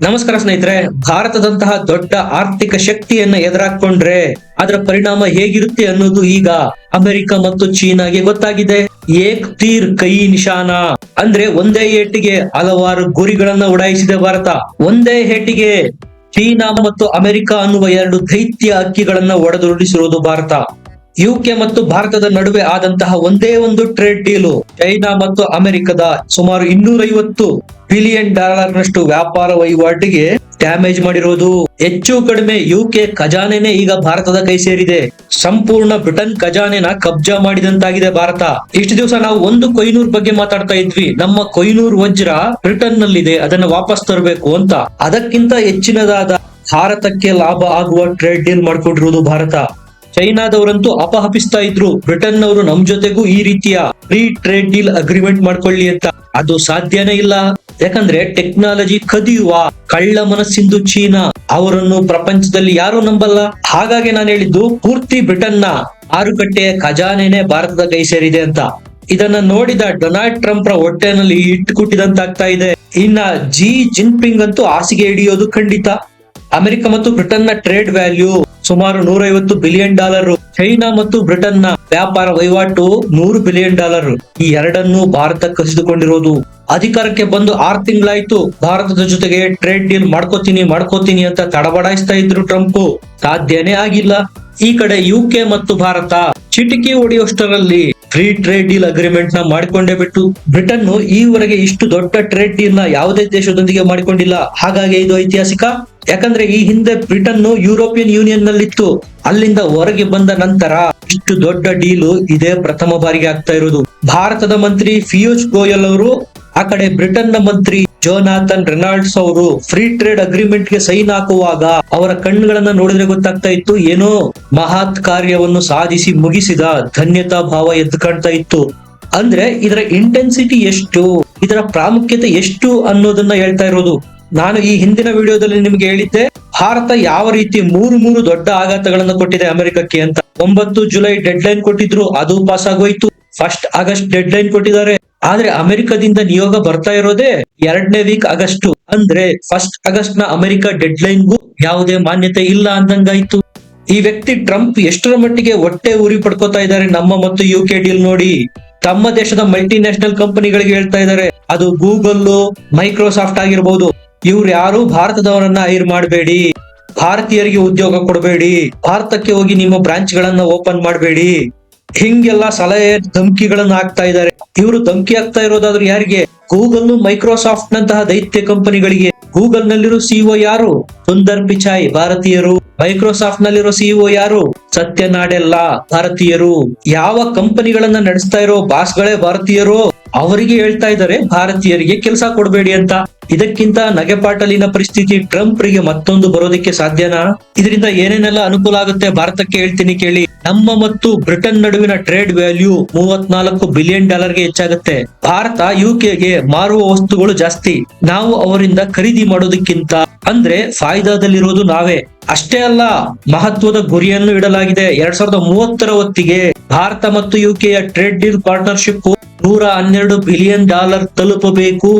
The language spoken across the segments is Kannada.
ನಮಸ್ಕಾರ ಸ್ನೇಹಿತರೆ, ಭಾರತದಂತಹ ದೊಡ್ಡ ಆರ್ಥಿಕ ಶಕ್ತಿಯನ್ನ ಎದುರಾಕೊಂಡ್ರೆ ಅದರ ಪರಿಣಾಮ ಹೇಗಿರುತ್ತೆ ಅನ್ನೋದು ಈಗ ಅಮೆರಿಕ ಮತ್ತು ಚೀನಾಗೆ ಗೊತ್ತಾಗಿದೆ. ಏಕ್ ತೀರ್ ಕೈ ನಿಶಾನ. ಅಂದ್ರೆ ಒಂದೇ ಏಟಿಗೆ ಹಲವಾರು ಗುರಿಗಳನ್ನ ಉಡಾಯಿಸಿದೆ ಭಾರತ. ಒಂದೇ ಏಟಿಗೆ ಚೀನಾ ಮತ್ತು ಅಮೆರಿಕ ಅನ್ನುವ ಎರಡು ದೈತ್ಯ ಅಕ್ಕಿಗಳನ್ನ ಒಡೆದುರುಳಿಸಿರುವುದು ಭಾರತ. ಯುಕೆ ಮತ್ತು ಭಾರತದ ನಡುವೆ ಆದಂತಹ ಒಂದೇ ಒಂದು ಟ್ರೇಡ್ ಡೀಲು ಚೈನಾ ಮತ್ತು ಅಮೆರಿಕದ ಸುಮಾರು ಇನ್ನೂರೈವತ್ತು ಬಿಲಿಯನ್ ಡಾಲರ್ ನಷ್ಟು ವ್ಯಾಪಾರ ವಹಿವಾಟಿಗೆ ಡ್ಯಾಮೇಜ್ ಮಾಡಿರೋದು. ಹೆಚ್ಚು ಕಡಿಮೆ ಯುಕೆ ಖಜಾನೆನೇ ಈಗ ಭಾರತದ ಕೈ ಸೇರಿದೆ. ಸಂಪೂರ್ಣ ಬ್ರಿಟನ್ ಖಜಾನೆನ ಕಬ್ಜಾ ಮಾಡಿದಂತಾಗಿದೆ ಭಾರತ. ಇಷ್ಟು ದಿವಸ ನಾವು ಒಂದು ಕೊಯ್ನೂರ್ ಬಗ್ಗೆ ಮಾತಾಡ್ತಾ ಇದ್ವಿ. ನಮ್ಮ ಕೊಯ್ನೂರ್ ವಜ್ರ ಬ್ರಿಟನ್ ನಲ್ಲಿದೆ ಅದನ್ನ ವಾಪಸ್ ತರಬೇಕು ಅಂತ. ಅದಕ್ಕಿಂತ ಹೆಚ್ಚಿನದಾದ ಭಾರತಕ್ಕೆ ಲಾಭ ಆಗುವ ಟ್ರೇಡ್ ಡೀಲ್ ಮಾಡ್ಕೊಂಡಿರುವುದು ಭಾರತ. ಚೈನಾದವರಂತೂ ಅಪಹಪಿಸ್ತಾ ಇದ್ರು. ಬ್ರಿಟನ್ ಅವರು ನಮ್ ಜೊತೆಗೂ ಈ ರೀತಿಯ ಫ್ರೀ ಟ್ರೇಡ್ ಡೀಲ್ ಅಗ್ರಿಮೆಂಟ್ ಮಾಡ್ಕೊಳ್ಳಿ ಅಂತ. ಅದು ಸಾಧ್ಯನೇ ಇಲ್ಲ. ಯಾಕಂದ್ರೆ ಟೆಕ್ನಾಲಜಿ ಕದಿಯುವ ಕಳ್ಳ ಮನಸ್ಸಿಂದು ಚೀನಾ. ಅವರನ್ನು ಪ್ರಪಂಚದಲ್ಲಿ ಯಾರು ನಂಬಲ್ಲ. ಹಾಗಾಗಿ ನಾನು ಹೇಳಿದ್ದು, ಪೂರ್ತಿ ಬ್ರಿಟನ್ನ ಮಾರುಕಟ್ಟೆಯ ಖಜಾನೆನೆ ಭಾರತದ ಕೈ ಸೇರಿದೆ ಅಂತ. ಇದನ್ನ ನೋಡಿದ ಡೊನಾಲ್ಡ್ ಟ್ರಂಪ್ ರ ಹೊಟ್ಟೆನಲ್ಲಿ ಇಟ್ಟುಕೊಟ್ಟಿದಂತಾಗ್ತಾ ಇದೆ. ಇನ್ನ ಜಿ ಜಿನ್ಪಿಂಗ್ ಅಂತೂ ಹಾಸಿಗೆ ಹಿಡಿಯೋದು ಖಂಡಿತ. ಅಮೆರಿಕ ಮತ್ತು ಬ್ರಿಟನ್ನ ಟ್ರೇಡ್ ವ್ಯಾಲ್ಯೂ ಸುಮಾರು ನೂರೈವತ್ತು ಬಿಲಿಯನ್ ಡಾಲರ್. ಚೈನಾ ಮತ್ತು ಬ್ರಿಟನ್ನ ವ್ಯಾಪಾರ ವಹಿವಾಟು ನೂರು ಬಿಲಿಯನ್ ಡಾಲರ್. ಈ ಎರಡನ್ನೂ ಭಾರತ ಕಸಿದುಕೊಂಡಿರೋದು. ಅಧಿಕಾರಕ್ಕೆ ಬಂದು ಆರ್ ತಿಂಗಳಾಯ್ತು. ಭಾರತದ ಜೊತೆಗೆ ಟ್ರೇಡ್ ಡೀಲ್ ಮಾಡ್ಕೋತೀನಿ ಮಾಡ್ಕೋತೀನಿ ಅಂತ ತಡಬಡಾಯಿಸ್ತಾ ಇದ್ರು ಟ್ರಂಪ್ ಸಾಧ್ಯನೇ ಆಗಿಲ್ಲ. ಈ ಕಡೆ ಯುಕೆ ಮತ್ತು ಭಾರತ ಚಿಟಿಕಿ ಹೊಡೆಯುವಷ್ಟರಲ್ಲಿ ಫ್ರೀ ಟ್ರೇಡ್ ಡೀಲ್ ಅಗ್ರಿಮೆಂಟ್ನ ಮಾಡಿಕೊಂಡೇ ಬಿಟ್ಟು. ಬ್ರಿಟನ್ ಈವರೆಗೆ ಇಷ್ಟು ದೊಡ್ಡ ಟ್ರೇಡ್ ಡೀಲ್ನ ಯಾವುದೇ ದೇಶದೊಂದಿಗೆ ಮಾಡಿಕೊಂಡಿಲ್ಲ. ಹಾಗಾಗಿ ಇದು ಐತಿಹಾಸಿಕ? ಯಾಕಂದ್ರೆ ಈ ಹಿಂದೆ ಬ್ರಿಟನ್ ಯುರೋಪಿಯನ್ ಯೂನಿಯನ್ ನಲ್ಲಿತ್ತು ಅಲ್ಲಿಂದ ಹೊರಗೆ ಬಂದ ನಂತರ ಇಷ್ಟು ದೊಡ್ಡ ಡೀಲು ಇದೇ ಪ್ರಥಮ ಬಾರಿಗೆ ಆಗ್ತಾ ಇರೋದು ಭಾರತದ ಮಂತ್ರಿ ಪಿಯೂಷ್ ಗೋಯಲ್ ಅವರು, ಆ ಕಡೆ ಬ್ರಿಟನ್ನ ಮಂತ್ರಿ ಜೋನಾಥನ್ ರೆನಾಲ್ಡ್ಸ್ ಅವರು ಫ್ರೀ ಟ್ರೇಡ್ ಅಗ್ರಿಮೆಂಟ್ಗೆ ಸೈನ್ ಹಾಕುವಾಗ ಅವರ ಕಣ್ಣುಗಳನ್ನ ನೋಡಿದ್ರೆ ಗೊತ್ತಾಗ್ತಾ ಇತ್ತು, ಏನೋ ಮಹಾತ್ ಕಾರ್ಯವನ್ನು ಸಾಧಿಸಿ ಮುಗಿಸಿದ ಧನ್ಯತಾ ಭಾವ ಎದ್ದು ಕಾಣ್ತಾ ಇತ್ತು. ಅಂದ್ರೆ ಇದರ ಇಂಟೆನ್ಸಿಟಿ ಎಷ್ಟು, ಇದರ ಪ್ರಾಮುಖ್ಯತೆ ಎಷ್ಟು ಅನ್ನೋದನ್ನ ಹೇಳ್ತಾ ಇರೋದು. ನಾನು ಈ ಹಿಂದಿನ ವಿಡಿಯೋದಲ್ಲಿ ನಿಮ್ಗೆ ಹೇಳಿದ್ದೆ, ಭಾರತ ಯಾವ ರೀತಿ ಮೂರು ಮೂರು ದೊಡ್ಡ ಆಘಾತಗಳನ್ನು ಕೊಟ್ಟಿದೆ ಅಮೆರಿಕಕ್ಕೆ ಅಂತ. ಒಂಬತ್ತು ಜುಲೈ ಡೆಡ್ ಲೈನ್ ಕೊಟ್ಟಿದ್ರು, ಅದು ಪಾಸ್ ಆಗೋಯ್ತು. ಫಸ್ಟ್ ಆಗಸ್ಟ್ ಡೆಡ್ ಲೈನ್ ಕೊಟ್ಟಿದ್ದಾರೆ. ಆದ್ರೆ ಅಮೆರಿಕದಿಂದ ನಿಯೋಗ ಬರ್ತಾ ಇರೋದೇ ಎರಡನೇ ವೀಕ್ ಆಗಸ್ಟ್. ಅಂದ್ರೆ ಫಸ್ಟ್ ಆಗಸ್ಟ್ನ ಅಮೆರಿಕ ಡೆಡ್ ಲೈನ್ಗೂ ಯಾವುದೇ ಮಾನ್ಯತೆ ಇಲ್ಲ ಅಂದಂಗಾಯ್ತು. ಈ ವ್ಯಕ್ತಿ ಟ್ರಂಪ್ ಎಷ್ಟರ ಮಟ್ಟಿಗೆ ಒಟ್ಟೆ ಉರಿ ಪಡ್ಕೋತಾ ಇದ್ದಾರೆ ನಮ್ಮ ಮತ್ತು ಯು ಕೆ ಡೀಲ್ ನೋಡಿ. ತಮ್ಮ ದೇಶದ ಮಲ್ಟಿ ನ್ಯಾಷನಲ್ ಕಂಪನಿಗಳಿಗೆ ಹೇಳ್ತಾ ಇದ್ದಾರೆ, ಅದು ಗೂಗಲ್ ಮೈಕ್ರೋಸಾಫ್ಟ್ ಆಗಿರ್ಬೋದು. ಇವ್ರು ಯಾರು ಭಾರತದವರನ್ನ ಹೈರ್ ಮಾಡಬೇಡಿ. ಭಾರತೀಯರಿಗೆ ಉದ್ಯೋಗ ಕೊಡಬೇಡಿ. ಭಾರತಕ್ಕೆ ಹೋಗಿ ನಿಮ್ಮ ಬ್ರಾಂಚ್ ಗಳನ್ನ ಓಪನ್ ಮಾಡಬೇಡಿ. ಹಿಂಗೆಲ್ಲ ಸಲಹೆ ಧಮಕಿಗಳನ್ನ ಹಾಕ್ತಾ ಇದ್ದಾರೆ. ಇವರು ಧಮಕಿ ಆಗ್ತಾ ಇರೋದಾದ್ರೂ ಯಾರಿಗೆ? ಗೂಗಲ್ ಮೈಕ್ರೋಸಾಫ್ಟ್ ನಂತಹ ದೈತ್ಯ ಕಂಪನಿಗಳಿಗೆ. ಗೂಗಲ್ ನಲ್ಲಿರೋ ಸಿಇಒ ಯಾರು? ಸುಂದರ್ ಪಿಚಾಯ್, ಭಾರತೀಯರು. ಮೈಕ್ರೋಸಾಫ್ಟ್ ನಲ್ಲಿರೋ ಸಿಇಒ ಯಾರು? ಸತ್ಯ ನಾಡೆಲ್ಲ ಭಾರತೀಯರು. ಯಾವ ಕಂಪನಿಗಳನ್ನ ನಡೆಸ್ತಾ ಇರೋ ಬಾಸ್ಗಳೇ ಭಾರತೀಯರು? ಅವರಿಗೆ ಹೇಳ್ತಾ ಇದ್ದಾರೆ, ಭಾರತೀಯರಿಗೆ ಕೆಲಸ ಕೊಡಬೇಡಿ ಅಂತ. ಇದಕ್ಕಿಂತ ನಗೆಪಾಟಲಿನ ಪರಿಸ್ಥಿತಿ ಟ್ರಂಪ್ ರಿಗೆ ಮತ್ತೊಂದು ಬರೋದಕ್ಕೆ ಸಾಧ್ಯನಾ? ಇದರಿಂದ ಏನೇನೆಲ್ಲ ಅನುಕೂಲ ಆಗುತ್ತೆ ಭಾರತಕ್ಕೆ ಹೇಳ್ತೀನಿ ಕೇಳಿ. ನಮ್ಮ ಮತ್ತು ಬ್ರಿಟನ್ ನಡುವಿನ ಟ್ರೇಡ್ ವ್ಯಾಲ್ಯೂ ಮೂವತ್ನಾಲ್ಕು ಬಿಲಿಯನ್ ಡಾಲರ್ಗೆ ಹೆಚ್ಚಾಗುತ್ತೆ. ಭಾರತ ಯುಕೆಗೆ ಮಾರುವ ವಸ್ತುಗಳು ಜಾಸ್ತಿ. ನಾವು ಅವರಿಂದ ಖರೀದಿ ಮಾಡೋದಕ್ಕಿಂತ ಅಂದ್ರೆ ಫಾಯ್ದಾದಲ್ಲಿರೋದು ನಾವೇ. ಅಷ್ಟೇ ಅಲ್ಲ, ಮಹತ್ವದ ಗುರಿಯನ್ನು ಇಡಲಾಗಿದೆ. ಎರಡ್ ಸಾವಿರದ ಮೂವತ್ತರ ಹೊತ್ತಿಗೆ ಭಾರತ ಮತ್ತು ಯುಕೆಯ ಟ್ರೇಡ್ ಡೀಲ್ ಪಾರ್ಟ್ನರ್ಶಿಪ್ ನೂರ ಹನ್ನೆರಡು ಬಿಲಿಯನ್ ಡಾಲರ್ ತಲುಪಬೇಕು.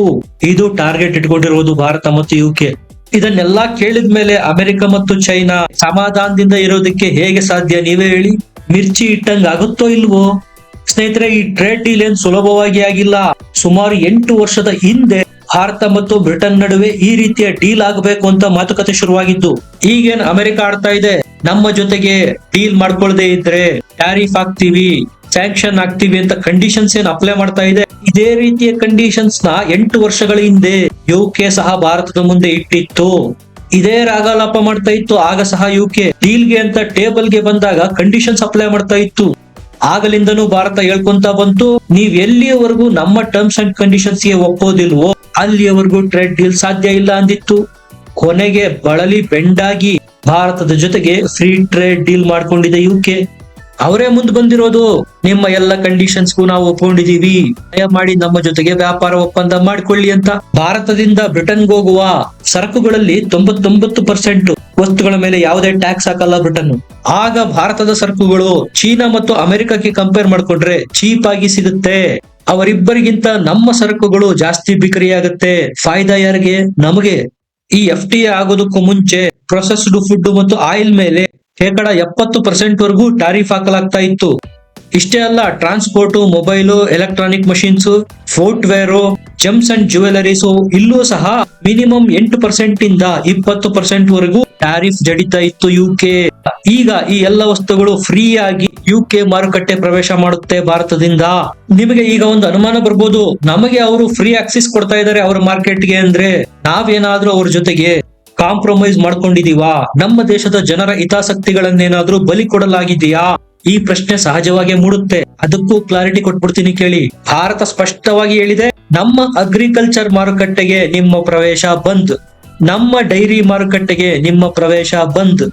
ಇದು ಟಾರ್ಗೆಟ್ ಇಟ್ಕೊಂಡಿರುವುದು ಭಾರತ ಮತ್ತು ಯುಕೆ ಇದನ್ನೆಲ್ಲಾ ಕೇಳಿದ ಮೇಲೆ ಅಮೆರಿಕ ಮತ್ತು ಚೈನಾ ಸಮಾಧಾನದಿಂದ ಇರೋದಕ್ಕೆ ಹೇಗೆ ಸಾಧ್ಯ ನೀವೇ ಹೇಳಿ. ಮಿರ್ಚಿ ಇಟ್ಟಂಗ ಆಗುತ್ತೋ ಇಲ್ವೋ? ಸ್ನೇಹಿತರೆ, ಈ ಟ್ರೇಡ್ ಡೀಲ್ ಏನ್ ಸುಲಭವಾಗಿ ಆಗಿಲ್ಲ. ಸುಮಾರು ಎಂಟು ವರ್ಷದ ಹಿಂದೆ ಭಾರತ ಮತ್ತು ಬ್ರಿಟನ್ ನಡುವೆ ಈ ರೀತಿಯ ಡೀಲ್ ಆಗಬೇಕು ಅಂತ ಮಾತುಕತೆ ಶುರುವಾಗಿದ್ದು, ಈಗೇನ್ ಅಮೆರಿಕ ಆಡ್ತಾ ಇದೆ? ನಮ್ಮ ಜೊತೆಗೆ ಡೀಲ್ ಮಾಡ್ಕೊಳ್ದೆ ಇದ್ರೆ ಟ್ಯಾರಿಫ್ ಹಾಕ್ತಿವಿ ಸ್ಯಾಂಕ್ಷನ್ ಆಗ್ತೀವಿ ಅಂತ ಕಂಡೀಷನ್ಸ್ ಏನ್ ಅಪ್ಲೈ ಮಾಡ್ತಾ ಇದೆ? ಇದೇ ರೀತಿಯ ಕಂಡೀಷನ್ಸ್ನ ಎಂಟು ವರ್ಷಗಳ ಹಿಂದೆ ಯುಕೆ ಸಹ ಭಾರತದ ಮುಂದೆ ಇಟ್ಟಿತ್ತು. ಇದೇ ರಾಗಲಾಪ ಮಾಡ್ತಾ ಇತ್ತು, ಆಗ ಸಹ ಯುಕೆ ಡೀಲ್ಗೆ ಅಂತ ಟೇಬಲ್ಗೆ ಬಂದಾಗ ಕಂಡೀಷನ್ಸ್ ಅಪ್ಲೈ ಮಾಡ್ತಾ ಇತ್ತು. ಆಗಲಿಂದನೂ ಭಾರತ ಹೇಳ್ಕೊಂತ ಬಂತು, ನೀವ್ ಎಲ್ಲಿಯವರೆಗೂ ನಮ್ಮ ಟರ್ಮ್ಸ್ ಅಂಡ್ ಕಂಡೀಷನ್ಸ್ಗೆ ಒಪ್ಪೋದಿಲ್ವೋ? ಅಲ್ಲಿಯವರೆಗೂ ಟ್ರೇಡ್ ಡೀಲ್ ಸಾಧ್ಯ ಇಲ್ಲ ಅಂದಿತ್ತು. ಕೊನೆಗೆ ಬಳಲಿ ಬೆಂಡಾಗಿ ಭಾರತದ ಜೊತೆಗೆ ಫ್ರೀ ಟ್ರೇಡ್ ಡೀಲ್ ಮಾಡ್ಕೊಂಡಿದೆ ಯುಕೆ ಅವರೇ ಮುಂದೆ ಬಂದಿರೋದು. ನಿಮ್ಮ ಎಲ್ಲ ಕಂಡೀಷನ್ಸ್ಗೂ ನಾವು ಒಪ್ಕೊಂಡಿದೀವಿ. ಮಾಡಿ ನಮ್ಮ ಜೊತೆಗೆ ವ್ಯಾಪಾರ ಒಪ್ಪಂದ ಮಾಡ್ಕೊಳ್ಳಿ ಅಂತ. ಭಾರತದಿಂದ ಬ್ರಿಟನ್ಗೆ ಹೋಗುವ ಸರಕುಗಳಲ್ಲಿ ತೊಂಬತ್ತೊಂಬತ್ತು ಪರ್ಸೆಂಟ್ ವಸ್ತುಗಳ ಮೇಲೆ ಯಾವುದೇ ಟ್ಯಾಕ್ಸ್ ಹಾಕಲ್ಲ ಬ್ರಿಟನ್ ಆಗ ಭಾರತದ ಸರಕುಗಳು ಚೀನಾ ಮತ್ತು ಅಮೆರಿಕಕ್ಕೆ ಕಂಪೇರ್ ಮಾಡ್ಕೊಂಡ್ರೆ ಚೀಪ್ ಆಗಿ ಸಿಗುತ್ತೆ. ಅವರಿಬ್ಬರಿಗಿಂತ ನಮ್ಮ ಸರಕುಗಳು ಜಾಸ್ತಿ ಬಿಕ್ರಿಯಾಗುತ್ತೆ. ಫಾಯ್ದಾ ಯಾರಿಗೆ ನಮಗೆ ಈ ಎಫ್ ಟಿ ಆಗೋದಕ್ಕೂ ಮುಂಚೆ ಪ್ರೊಸೆಸ್ಡ್ ಫುಡ್ ಮತ್ತು ಆಯಿಲ್ ಮೇಲೆ ಶೇಕಡ ಎಪ್ಪತ್ತು ಪರ್ಸೆಂಟ್ ವರೆಗೂ ಟಾರಿಫ್ ಹಾಕಲಾಗ್ತಾ ಇತ್ತು. ಇಷ್ಟೇ ಅಲ್ಲ transport mobile electronic machines ware gems and jewelleries ಇಲ್ಲೂ ಸಹ ಮಿನಿಮಮ್ ಎಂಟು ಪರ್ಸೆಂಟ್ ಇಂದ ಇಪ್ಪತ್ತು ಪರ್ಸೆಂಟ್ ವರೆಗೂ ಟಾರಿಫ್ ಜಡಿತಾ ಇತ್ತು ಯುಕೆ ಈಗ ಈ ಎಲ್ಲ ವಸ್ತುಗಳು ಫ್ರೀ ಆಗಿ ಯುಕೆ ಮಾರುಕಟ್ಟೆ ಪ್ರವೇಶ ಮಾಡುತ್ತೆ ಭಾರತದಿಂದ. ನಿಮಗೆ ಈಗ ಒಂದು ಅನುಮಾನ ಬರ್ಬೋದು. ನಮಗೆ ಅವರು ಫ್ರೀ ಆಕ್ಸಿಸ್ ಕೊಡ್ತಾ ಇದ್ದಾರೆ ಅವರ ಮಾರ್ಕೆಟ್ಗೆ ಅಂದ್ರೆ ನಾವೇನಾದ್ರೂ ಅವ್ರ ಜೊತೆಗೆ ಕಾಂಪ್ರಮೈಸ್ ಮಾಡ್ಕೊಂಡಿದೀವಾ? ನಮ್ಮ ದೇಶದ ಜನರ ಹಿತಾಸಕ್ತಿಗಳನ್ನೇನಾದ್ರೂ ಬಲಿ ಕೊಡಲಾಗಿದೆಯಾ? ಈ ಪ್ರಶ್ನೆ ಸಹಜವಾಗಿ ಮೂಡುತ್ತೆ. ಅದಕ್ಕೂ ಕ್ಲಾರಿಟಿ ಕೊಟ್ಬಿಡ್ತೀನಿ ಕೇಳಿ. ಭಾರತ ಸ್ಪಷ್ಟವಾಗಿ ಹೇಳಿದೆ, ನಮ್ಮ ಅಗ್ರಿಕಲ್ಚರ್ ಮಾರುಕಟ್ಟೆಗೆ ನಿಮ್ಮ ಪ್ರವೇಶ ಬಂದ್. ನಮ್ಮ ಡೈರಿ ಮಾರುಕಟ್ಟೆಗೆ ನಿಮ್ಮ ಪ್ರವೇಶ ಬಂದ್.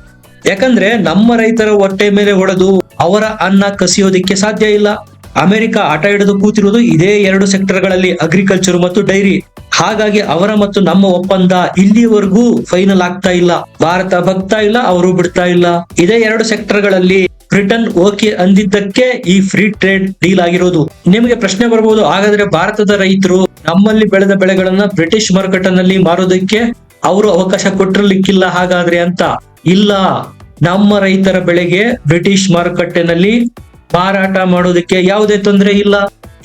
ಯಾಕಂದ್ರೆ ನಮ್ಮ ರೈತರ ಹೊಟ್ಟೆ ಮೇಲೆ ಹೊಡೆದು ಅವರ ಅನ್ನ ಕಸಿಯೋದಿಕ್ಕೆ ಸಾಧ್ಯ ಇಲ್ಲ. ಅಮೆರಿಕ ಆಟ ಹಿಡಿದು ಕೂತಿರುವುದು ಇದೇ ಎರಡು ಸೆಕ್ಟರ್ಗಳಲ್ಲಿ ಅಗ್ರಿಕಲ್ಚರ್ ಮತ್ತು ಡೈರಿ ಹಾಗಾಗಿ ಅವರ ಮತ್ತು ನಮ್ಮ ಒಪ್ಪಂದ ಇಲ್ಲಿವರೆಗೂ ಫೈನಲ್ ಆಗ್ತಾ ಇಲ್ಲ. ಭಾರತ ಬಗ್ತಾ ಇಲ್ಲ, ಅವರು ಬಿಡ್ತಾ ಇಲ್ಲ. ಇದೇ ಎರಡು ಸೆಕ್ಟರ್ಗಳಲ್ಲಿ ಬ್ರಿಟನ್ ಓಕೆ ಅಂದಿದ್ದಕ್ಕೆ ಈ ಫ್ರೀ ಟ್ರೇಡ್ ಡೀಲ್ ಆಗಿರೋದು. ನಿಮಗೆ ಪ್ರಶ್ನೆ ಬರಬಹುದು ಹಾಗಾದ್ರೆ ಭಾರತದ ರೈತರು ನಮ್ಮಲ್ಲಿ ಬೆಳೆದ ಬೆಳೆಗಳನ್ನ ಬ್ರಿಟಿಷ್ ಮಾರುಕಟ್ಟೆನಲ್ಲಿ ಮಾರೋದಕ್ಕೆ ಅವರು ಅವಕಾಶ ಕೊಟ್ಟಿರ್ಲಿಕ್ಕಿಲ್ಲ ಹಾಗಾದ್ರೆ ಅಂತ. ಇಲ್ಲ, ನಮ್ಮ ರೈತರ ಬೆಳೆಗೆ ಬ್ರಿಟಿಷ್ ಮಾರುಕಟ್ಟೆನಲ್ಲಿ ಮಾರಾಟ ಮಾಡೋದಕ್ಕೆ ಯಾವುದೇ ತೊಂದರೆ ಇಲ್ಲ.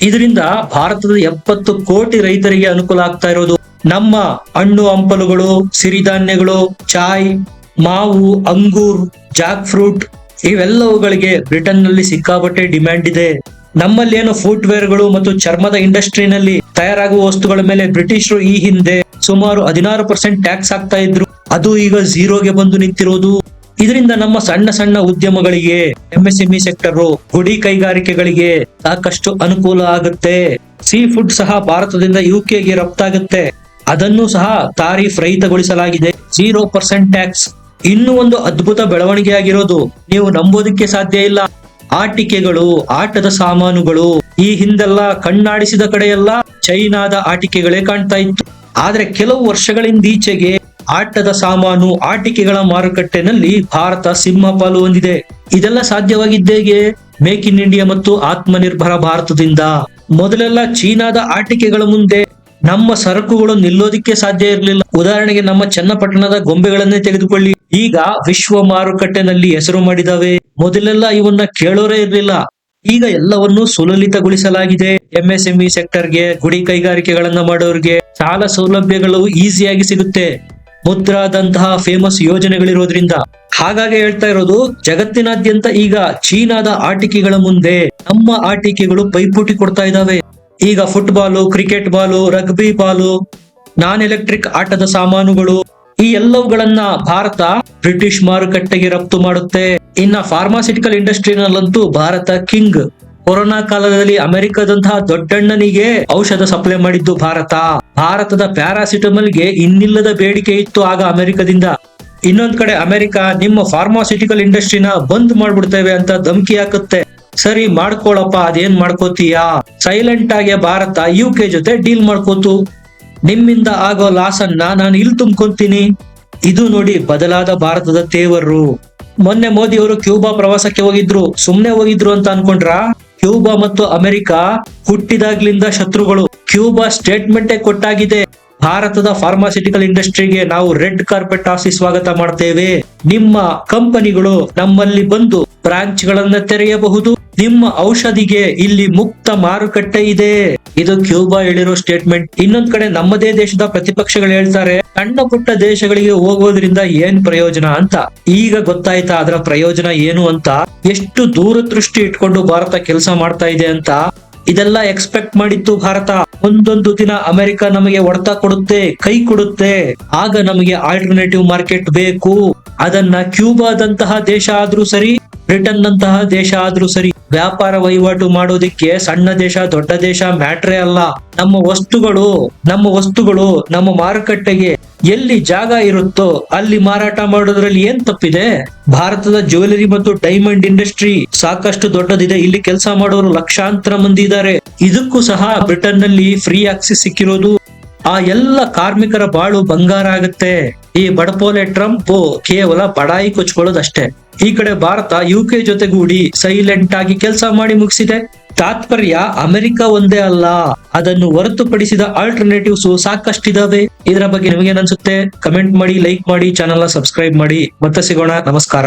ಇದರಿಂದ ಭಾರತದ ಎಪ್ಪತ್ತು ಕೋಟಿ ರೈತರಿಗೆ ಅನುಕೂಲ ಆಗ್ತಾ ಇರೋದು. ನಮ್ಮ ಹಣ್ಣು ಹಂಪಲುಗಳು, ಸಿರಿಧಾನ್ಯಗಳು, ಚಾಯ್, ಮಾವು, ಅಂಗೂರ್ ಜಾಕ್ ಫ್ರೂಟ್ ಇವೆಲ್ಲವುಗಳಿಗೆ ಬ್ರಿಟನ್ನಲ್ಲಿ ಸಿಕ್ಕಾಪಟ್ಟೆ ಡಿಮ್ಯಾಂಡ್ ಇದೆ. ನಮ್ಮಲ್ಲಿ ಏನು ಫುಟ್ವೇರ್ಗಳು ಮತ್ತು ಚರ್ಮದ ಇಂಡಸ್ಟ್ರಿನಲ್ಲಿ ತಯಾರಾಗುವ ವಸ್ತುಗಳ ಮೇಲೆ ಬ್ರಿಟಿಷರು ಈ ಹಿಂದೆ ಸುಮಾರು ಹದಿನಾರು ಪರ್ಸೆಂಟ್ ಟ್ಯಾಕ್ಸ್ ಆಗ್ತಾ ಇದ್ರು. ಅದು ಈಗ ಝೀರೋಗೆ ಬಂದು ನಿಂತಿರೋದು. ಇದರಿಂದ ನಮ್ಮ ಸಣ್ಣ ಸಣ್ಣ ಉದ್ಯಮಗಳಿಗೆ ಎಂಎಸ್ಎಂಇ ಸೆಕ್ಟರ್ ಗುಡಿ ಕೈಗಾರಿಕೆಗಳಿಗೆ ಸಾಕಷ್ಟು ಅನುಕೂಲ ಆಗುತ್ತೆ. ಸೀ ಫುಡ್ ಸಹ ಭಾರತದಿಂದ ಯುಕೆಗೆ ರಫ್ತಾಗುತ್ತೆ. ಅದನ್ನು ಸಹ ತಾರೀಫ್ ರಹಿತಗೊಳಿಸಲಾಗಿದೆ. ಜೀರೋ ಪರ್ಸೆಂಟ್ ಟ್ಯಾಕ್ಸ್ ಇನ್ನೂ ಒಂದು ಅದ್ಭುತ ಬೆಳವಣಿಗೆ ಆಗಿರೋದು. ನೀವು ನಂಬೋದಕ್ಕೆ ಸಾಧ್ಯ ಇಲ್ಲ. ಆಟಿಕೆಗಳು, ಆಟದ ಸಾಮಾನುಗಳು, ಈ ಹಿಂದೆಲ್ಲ ಕಣ್ಣಾಡಿಸಿದ ಕಡೆಯೆಲ್ಲ ಚೈನಾದ ಆಟಿಕೆಗಳೇ ಕಾಣ್ತಾ ಇತ್ತು. ಆದ್ರೆ ಕೆಲವು ವರ್ಷಗಳಿಂದೀಚೆಗೆ ಆಟದ ಸಾಮಾನು, ಆಟಿಕೆಗಳ ಮಾರುಕಟ್ಟೆನಲ್ಲಿ ಭಾರತ ಸಿಂಹ ಪಾಲು ಹೊಂದಿದೆ. ಇದೆಲ್ಲ ಸಾಧ್ಯವಾಗಿದ್ದೇಗೆ? ಮೇಕ್ ಇನ್ ಇಂಡಿಯಾ ಮತ್ತು ಆತ್ಮನಿರ್ಭರ ಭಾರತದಿಂದ. ಮೊದಲೆಲ್ಲ ಚೀನಾದ ಆಟಿಕೆಗಳ ಮುಂದೆ ನಮ್ಮ ಸರಕುಗಳು ನಿಲ್ಲೋದಿಕ್ಕೆ ಸಾಧ್ಯ ಇರಲಿಲ್ಲ. ಉದಾಹರಣೆಗೆ ನಮ್ಮ ಚನ್ನಪಟ್ಟಣದ ಗೊಂಬೆಗಳನ್ನೇ ತೆಗೆದುಕೊಳ್ಳಿ. ಈಗ ವಿಶ್ವ ಮಾರುಕಟ್ಟೆನಲ್ಲಿ ಹೆಸರು ಮಾಡಿದಾವೆ? ಮೊದಲೆಲ್ಲ ಇವನ್ನ ಕೇಳೋರೇ ಇರಲಿಲ್ಲ. ಈಗ ಎಲ್ಲವನ್ನೂ ಸುಲಲಿತಗೊಳಿಸಲಾಗಿದೆ. ಎಂಎಸ್ಎಂಇ ಸೆಕ್ಟರ್ಗೆ ಗುಡಿ ಕೈಗಾರಿಕೆಗಳನ್ನ ಮಾಡೋರ್ಗೆ ಸಾಲ ಸೌಲಭ್ಯಗಳು ಈಸಿಯಾಗಿ ಸಿಗುತ್ತೆ. ಮುದ್ರಾದಂತಹ ಫೇಮಸ್ ಯೋಜನೆಗಳಿರೋದ್ರಿಂದ. ಹಾಗಾಗಿ ಹೇಳ್ತಾ ಇರೋದು, ಜಗತ್ತಿನಾದ್ಯಂತ ಈಗ ಚೀನಾದ ಆಟಿಕೆಗಳ ಮುಂದೆ ನಮ್ಮ ಆಟಿಕೆಗಳು ಪೈಪೋಟಿ ಕೊಡ್ತಾ ಇದ್ದಾವೆ ಈಗ football cricket ball rugby ball non electric ಆಟದ ಸಾಮಾನುಗಳು, ಈ ಎಲ್ಲವುಗಳನ್ನ ಭಾರತ ಬ್ರಿಟಿಷ್ ಮಾರುಕಟ್ಟೆಗೆ ರಫ್ತು ಮಾಡುತ್ತೆ. ಇನ್ನ ಫಾರ್ಮಾಸ್ಯೂಟಿಕಲ್ ಇಂಡಸ್ಟ್ರಿನಲ್ಲಂತೂ ಭಾರತ ಕಿಂಗ್ ಕೊರೋನಾ ಕಾಲದಲ್ಲಿ ಅಮೆರಿಕದಂತಹ ದೊಡ್ಡಣ್ಣನಿಗೆ ಔಷಧ ಸಪ್ಲೈ ಮಾಡಿದ್ದು ಭಾರತ. ಭಾರತದ ಪ್ಯಾರಾಸಿಟಮಲ್ಗೆ ಇನ್ನಿಲ್ಲದ ಬೇಡಿಕೆ ಇತ್ತು ಆಗ ಅಮೆರಿಕದಿಂದ. ಇನ್ನೊಂದ್ ಕಡೆ ಅಮೆರಿಕ ನಿಮ್ಮ ಫಾರ್ಮಾಸ್ಯೂಟಿಕಲ್ ಇಂಡಸ್ಟ್ರಿನ ಬಂದ್ ಮಾಡ್ಬಿಡ್ತೇವೆ ಅಂತ ಧಮಕಿ ಹಾಕುತ್ತೆ. ಸರಿ ಮಾಡ್ಕೊಳಪ್ಪ, ಅದೇನ್ ಮಾಡ್ಕೋತೀಯಾ? ಸೈಲೆಂಟ್ ಆಗಿ ಭಾರತ ಯು ಕೆ ಜೊತೆ ಡೀಲ್ ಮಾಡ್ಕೋತು. ನಿಮ್ಮಿಂದ ಆಗೋ ಲಾಸ್ ಅನ್ನ ನಾನು ಇಲ್ಲಿ ತುಂಬ್ಕೊಂತೀನಿ. ಇದು ನೋಡಿ ಬದಲಾದ ಭಾರತದ ತೇವರು. ಮೊನ್ನೆ ಮೋದಿ ಅವರು ಕ್ಯೂಬಾ ಪ್ರವಾಸಕ್ಕೆ ಹೋಗಿದ್ರು. ಸುಮ್ನೆ ಹೋಗಿದ್ರು ಅಂತ ಅನ್ಕೊಂಡ್ರ? ಕ್ಯೂಬಾ ಮತ್ತು ಅಮೆರಿಕ ಹುಟ್ಟಿದಾಗ್ಲಿಂದ ಶತ್ರುಗಳು ಕ್ಯೂಬಾ ಸ್ಟೇಟ್ಮೆಂಟ್ ಕೊಟ್ಟಾಗಿದೆ. ಭಾರತದ ಫಾರ್ಮಾಸ್ಯೂಟಿಕಲ್ ಇಂಡಸ್ಟ್ರಿಗೆ ನಾವು ರೆಡ್ ಕಾರ್ಪೆಟ್ ಹಾಸಿ ಸ್ವಾಗತ ಮಾಡ್ತೇವೆ. ನಿಮ್ಮ ಕಂಪನಿಗಳು ನಮ್ಮಲ್ಲಿ ಬಂದು ಬ್ರಾಂಚ್ ಗಳನ್ನ ತೆರೆಯಬಹುದು. ನಿಮ್ಮ ಔಷಧಿಗೆ ಇಲ್ಲಿ ಮುಕ್ತ ಮಾರುಕಟ್ಟೆ ಇದೆ. ಇದು ಕ್ಯೂಬಾ ಹೇಳಿರೋ ಸ್ಟೇಟ್ಮೆಂಟ್. ಇನ್ನೊಂದ್ ಕಡೆ ನಮ್ಮದೇ ದೇಶದ ಪ್ರತಿಪಕ್ಷಗಳು ಹೇಳ್ತಾರೆ, ಸಣ್ಣ ಪುಟ್ಟ ದೇಶಗಳಿಗೆ ಹೋಗೋದ್ರಿಂದ ಏನ್ ಪ್ರಯೋಜನ ಅಂತ. ಈಗ ಗೊತ್ತಾಯ್ತಾ ಅದರ ಪ್ರಯೋಜನ ಏನು ಅಂತ? ಎಷ್ಟು ದೂರದೃಷ್ಟಿ ಇಟ್ಕೊಂಡು ಭಾರತ ಕೆಲಸ ಮಾಡ್ತಾ ಇದೆ ಅಂತ? ಇದೆಲ್ಲ ಎಕ್ಸ್ಪೆಕ್ಟ್ ಮಾಡಿತ್ತು ಭಾರತ. ಒಂದೊಂದು ದಿನ ಅಮೆರಿಕ ನಮಗೆ ಹೊಡೆತ ಕೊಡುತ್ತೆ, ಕೈ ಕೊಡುತ್ತೆ. ಆಗ ನಮಗೆ ಆಲ್ಟರ್ನೇಟಿವ್ ಮಾರ್ಕೆಟ್ ಬೇಕು. ಅದನ್ನ ಕ್ಯೂಬಾದಂತಹ ದೇಶ ಆದ್ರೂ ಸರಿ ಬ್ರಿಟನ್ ನಂತಹ ದೇಶ ಆದ್ರೂ ಸರಿ, ವ್ಯಾಪಾರ ವಹಿವಾಟು ಮಾಡೋದಿಕ್ಕೆ ಸಣ್ಣ ದೇಶ, ದೊಡ್ಡ ದೇಶ ಮ್ಯಾಟ್ರೇ ಅಲ್ಲ. ನಮ್ಮ ವಸ್ತುಗಳು ನಮ್ಮ ವಸ್ತುಗಳು ನಮ್ಮ ಮಾರುಕಟ್ಟೆಗೆ ಎಲ್ಲಿ ಜಾಗ ಇರುತ್ತೋ ಅಲ್ಲಿ ಮಾರಾಟ ಮಾಡೋದ್ರಲ್ಲಿ ಏನ್ ತಪ್ಪಿದೆ? ಭಾರತದ ಜ್ಯುವೆಲರಿ ಮತ್ತು ಡೈಮಂಡ್ ಇಂಡಸ್ಟ್ರಿ ಸಾಕಷ್ಟು ದೊಡ್ಡದಿದೆ. ಇಲ್ಲಿ ಕೆಲಸ ಮಾಡೋರು ಲಕ್ಷಾಂತರ ಮಂದಿ ಇದ್ದಾರೆ. ಇದಕ್ಕೂ ಸಹ ಬ್ರಿಟನ್ನಲ್ಲಿ ಫ್ರೀ ಆಕ್ಸಿಸ್ ಸಿಕ್ಕಿರೋದು ಆ ಎಲ್ಲ ಕಾರ್ಮಿಕರ ಬಾಳು ಬಂಗಾರ ಆಗುತ್ತೆ. ಈ ಬಡಪೋಲೆ ಟ್ರಂಪ್ ಕೇವಲ ಬಡಾಯಿ ಕೊಚ್ಕೊಳ್ಳೋದಷ್ಟೇ. ಈ ಕಡೆ ಭಾರತ ಯುಕೆ ಜೊತೆಗೂಡಿ ಸೈಲೆಂಟ್ ಆಗಿ ಕೆಲಸ ಮಾಡಿ ಮುಗಿಸಿದೆ. ತಾತ್ಪರ್ಯ ಅಮೆರಿಕ ಒಂದೇ ಅಲ್ಲ. ಅದನ್ನು ಹೊರತುಪಡಿಸಿದ ಆಲ್ಟರ್ನೇಟಿವ್ಸ್ ಸಾಕಷ್ಟಿದಾವೆ. ಇದರ ಬಗ್ಗೆ ನಿಮಗೇನ್ ಅನ್ಸುತ್ತೆ? ಕಮೆಂಟ್ ಮಾಡಿ ಲೈಕ್ ಮಾಡಿ ಚಾನೆಲ್ ಸಬ್ಸ್ಕ್ರೈಬ್ ಮಾಡಿ. ಮತ್ತೆ ಸಿಗೋಣ. ನಮಸ್ಕಾರ.